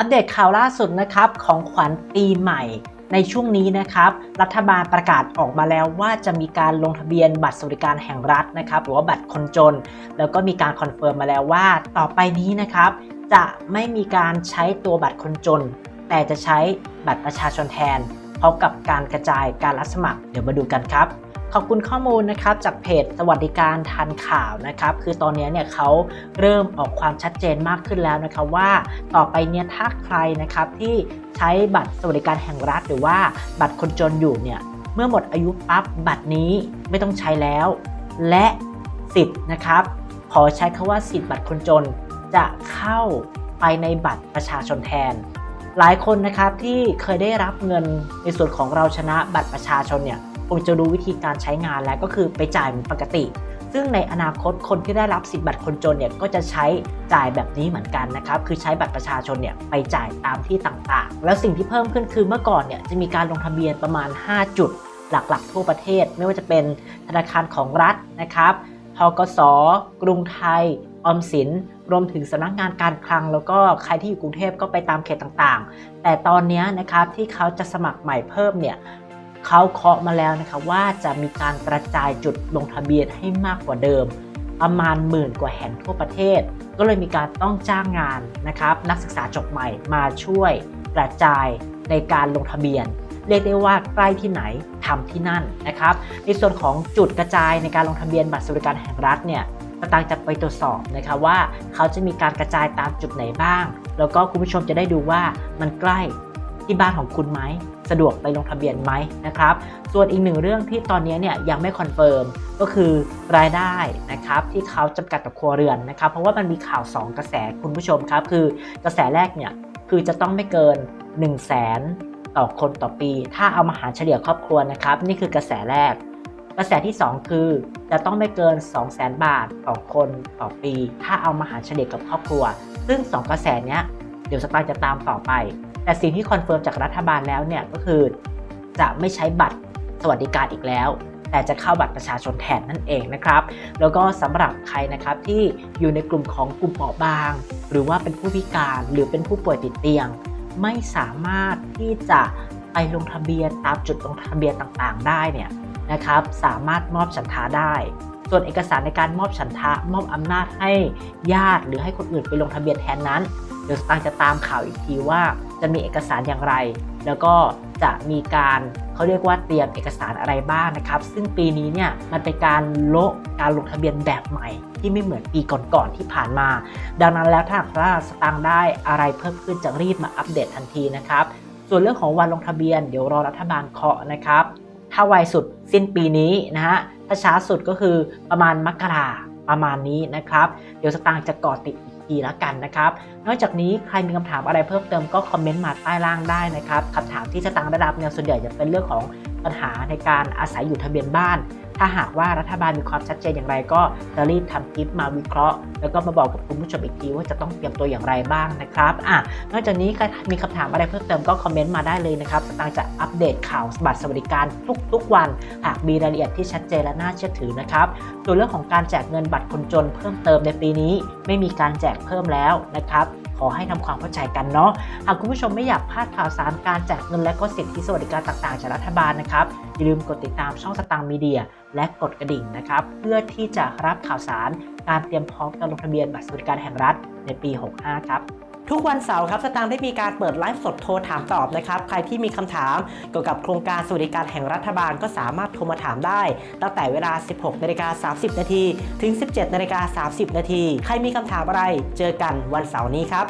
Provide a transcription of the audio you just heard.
อัปเดตข่าวล่าสุดนะครับของขวัญปีใหม่ ในช่วงนี้นะครับ รัฐบาลประกาศออกมาแล้วว่าจะมีการลงทะเบียนบัตรสวัสดิการแห่งรัฐนะครับ หรือว่าบัตรคนจน แล้วก็มีการคอนเฟิร์มมาแล้วว่า ต่อไปนี้นะครับ จะไม่มีการใช้ตัวบัตรคนจน แต่จะใช้บัตรประชาชนแทนพร้อมกับการกระจายการรับสมัครเดี๋ยวมาดูกันครับ ขอบคุณข้อมูลนะครับจากเพจสวัสดิการทันข่าวนะครับ คือตอนนี้เนี่ยเขาเริ่มออกความชัดเจนมากขึ้นแล้วนะครับว่าต่อไปเนี่ยถ้าใครนะครับที่ใช้บัตรสวัสดิการแห่งรัฐ หรือว่าบัตรคนจนอยู่เนี่ยเมื่อหมดอายุปั๊บบัตรนี้ไม่ต้องใช้แล้ว และสิทธิ์นะครับขอใช้คาว่าสิทธิ์บัตรคนจนจะเข้าไปในบัตรประชาชนแทน หลายคนนะครับที่เคยได้รับเงินในส่วนของเราชนะบัตรประชาชนเนี่ย คงจะรู้วิธีการใช้งานแล้วก็คือไปจ่ายเหมือนปกติ ซึ่งในอนาคตคนที่ได้รับสิทธิบัตรคนจนเนี่ยก็จะใช้จ่ายแบบนี้เหมือนกันนะครับคือใช้บัตรประชาชนเนี่ยไปจ่ายตามที่ต่างๆ แล้วสิ่งที่เพิ่มขึ้นคือเมื่อก่อนเนี่ยจะมีการลงทะเบียนประมาณ 5 จุดหลักๆ ทั่วประเทศ ไม่ว่าจะเป็นธนาคารของรัฐนะครับทกสกรุงไทย ออมสิน รวมถึงสำนักงานการคลัง แล้วก็ใครที่อยู่กรุงเทพก็ไปตามเขตต่างๆ แต่ตอนนี้นะครับที่เขาจะสมัครใหม่เพิ่มเนี่ย เขาเคาะมาแล้วนะคะว่าจะมีการกระจายจุดลงทะเบียนให้มากกว่าเดิม ประมาณหมื่นกว่าแห่งทั่วประเทศ ก็เลยมีการต้องจ้างงานนะครับนักศึกษาจบใหม่มาช่วยกระจายในการลงทะเบียน เรียกได้ว่าใกล้ที่ไหนทำที่นั่นนะครับ ในส่วนของจุดกระจายในการลงทะเบียนบัตรสวัสดิการแห่งรัฐเนี่ยสตางจะไปตรวจสอบนะครับว่าเขาจะมีการกระจายตามจุดไหนบ้าง แล้วก็คุณผู้ชมจะได้ดูว่ามันใกล้ ที่บ้านของคุณไหมสะดวกไปลงทะเบียนไหมนะครับ ส่วนอีกหนึ่งเรื่องที่ตอนนี้เนี่ยยังไม่คอนเฟิร์มก็คือรายได้นะครับที่เขาจำกัดต่อครัวเรือนนะครับ เพราะว่ามันมีข่าว 2 กระแสคุณผู้ชมครับ คือกระแสแรกเนี่ยคือจะต้องไม่เกิน 1 0 0 0 0แสนต่อคนต่อปี ถ้าเอามาหารเฉลี่ยครอบครัวนะครับ นี่คือกระแสแรก กระแสที่ 2 คือจะต้องไม่เกิน 2 0 0 0 0 0บาทต่อคนต่อปี ถ้าเอามาหารเฉลี่ยกับครอบครัว ซึ่ง 2 กระแสเนี้ยเดี๋ยวสตางค์จะตามต่อไป แต่สิ่งที่คอนเฟิร์มจากรัฐบาลแล้วเนี่ยก็คือจะไม่ใช้บัตรสวัสดิการอีกแล้ว แต่จะเข้าบัตรประชาชนแทนนั่นเองนะครับ แล้วก็สำหรับใครนะครับที่อยู่ในกลุ่มของกลุ่มเปราะบาง หรือว่าเป็นผู้พิการหรือเป็นผู้ป่วยติดเตียง ไม่สามารถที่จะไปลงทะเบียนตามจุดลงทะเบียนต่างๆ ได้เนี่ยนะครับ สามารถมอบฉันทาได้ ส่วนเอกสารในการมอบฉันทะมอบอำนาจให้ญาติ หรือให้คนอื่นไปลงทะเบียนแทนนั้น เดี๋ยวสตางค์จะตามข่าวอีกทีว่าจะมีเอกสารอย่างไร แล้วก็จะมีการเขาเรียกว่าเตรียมเอกสารอะไรบ้างนะครับ ซึ่งปีนี้เนี่ยมันเป็นการโละการลงทะเบียนแบบใหม่ ที่ไม่เหมือนปีก่อนๆที่ผ่านมา ดังนั้นแล้วถ้าหากว่าสตางค์ได้อะไรเพิ่มขึ้นจะรีบมาอัปเดตทันทีนะครับ ส่วนเรื่องของวันลงทะเบียนเดี๋ยวรอรัฐบาลเคาะนะครับ ถ้าไวสุดสิ้นปีนี้นะฮะถ้าช้าสุดก็คือประมาณมกราประมาณนี้นะครับ เดี๋ยวสตางค์จะกาะติดอีก ทีละกันนะครับ นอกจากนี้ใครมีคำถามอะไรเพิ่มเติมก็คอมเมนต์มาใต้ล่างได้นะครับคำถามที่สตังค์ได้รับเนี่ยส่วนใหญ่จะเป็นเรื่องของปัญหาในการอาศัยอยู่ทะเบียนบ้าน ถ้าหากว่ารัฐบาลมีความชัดเจนอย่างไรก็จะรีบทำคลิปมาวิเคราะห์ แล้วก็มาบอกกับคุณผู้ชมอีกทีว่าจะต้องเตรียมตัวอย่างไรบ้างนะครับอะนอกจากนี้มีคำถามอะไรเพิ่มเติมก็คอมเมนต์มาได้เลยนะครับสตางจะอัปเดตข่าวบัตรสวัสดิการทุกๆ วัน หากมีรายละเอียดที่ชัดเจนและน่าเชื่อถือนะครับส่วนเรื่องของการแจกเงินบัตรคนจนเพิ่มเติมในปีนี้ ไม่มีการแจกเพิ่มแล้วนะครับ ขอให้ทำความเข้าใจกันเนาะหากคุณผู้ชมไม่อยากพลาดข่าวสารการแจกเงินและก็สิทธิสวัสดิการต่างๆจากรัฐบาลนะครับอย่าลืมกดติดตามช่องสตางค์มีเดีย และกดกระดิ่งนะครับ เพื่อที่จะรับข่าวสารการเตรียมพร้อมการลงทะเบียนบัตรสวัสดิการแห่งรัฐในปี 65 ครับ ทุกวันเสาร์ครับสตางค์ได้มีการเปิดไลฟ์สดโทรถามตอบนะครับ ใครที่มีคำถามเกี่ยวกับโครงการสวัสดิการแห่งรัฐบาลก็สามารถโทรมาถามได้ ตั้งแต่เวลา 16นาฬิกา30 นาทีถึง 17นาฬิกา30 นาที ใครมีคำถามอะไร เจอกันวันเสาร์นี้ครับ